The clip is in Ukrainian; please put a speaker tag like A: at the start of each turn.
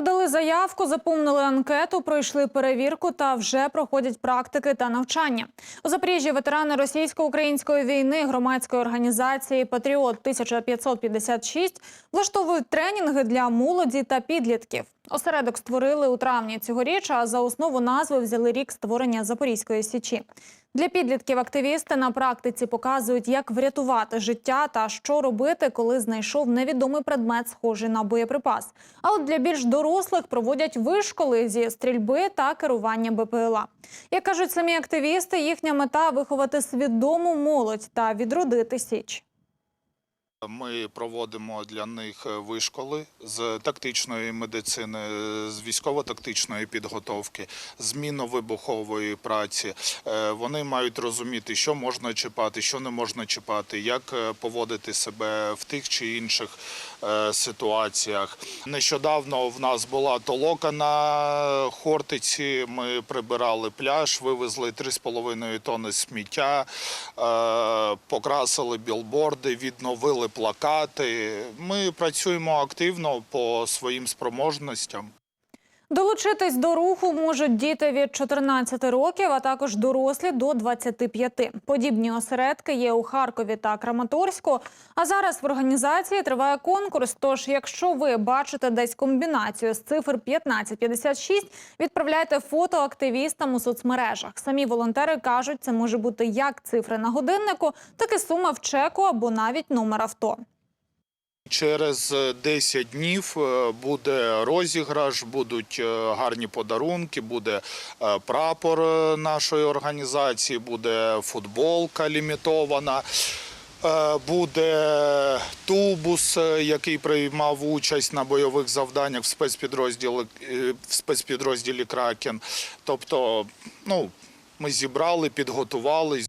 A: Подали заявку, заповнили анкету, пройшли перевірку та вже проходять практики та навчання. У Запоріжжі ветерани російсько-української війни громадської організації Патріот 1556 влаштовують тренінги для молоді та підлітків. Осередок створили у травні цьогоріч, а за основу назви взяли рік створення Запорізької січі. Для підлітків активісти на практиці показують, як врятувати життя та що робити, коли знайшов невідомий предмет, схожий на боєприпас. А от для більш дорослих проводять вишколи зі стрільби та керування БПЛА. Як кажуть самі активісти, їхня мета виховати свідому молодь та відродити січ.
B: Ми проводимо для них вишколи з тактичної медицини, з військово-тактичної підготовки, з мінно-вибухової праці. Е, Вони мають розуміти, що можна чіпати, що не можна чіпати, як е, поводити себе в тих чи інших е, ситуаціях. Нещодавно в нас була толока на Хортиці. Ми прибирали пляж, вивезли 3,5 тонни сміття, е, покрасили білборди, відновили плакати. Ми працюємо активно по своїм спроможностям.
A: Долучитись до руху можуть діти від 14 років, а також дорослі до 25. Подібні осередки є у Харкові та Краматорську. А зараз в організації триває конкурс. Тож, якщо ви бачите десь комбінацію з цифр 1556, відправляйте фото активістам у соцмережах. Самі волонтери кажуть, це може бути як цифри на годиннику, так і сума в чеку або навіть номер авто.
B: Через 10 днів е, буде розіграш, будуть е, гарні подарунки, буде е, прапор е, нашої організації, буде футболка лімітована. е, Буде тубус, е, який приймав участь на бойових завданнях в спецпідрозділі, е, в спецпідрозділі Кракен. Тобто, ну, ми зібрали, підготували.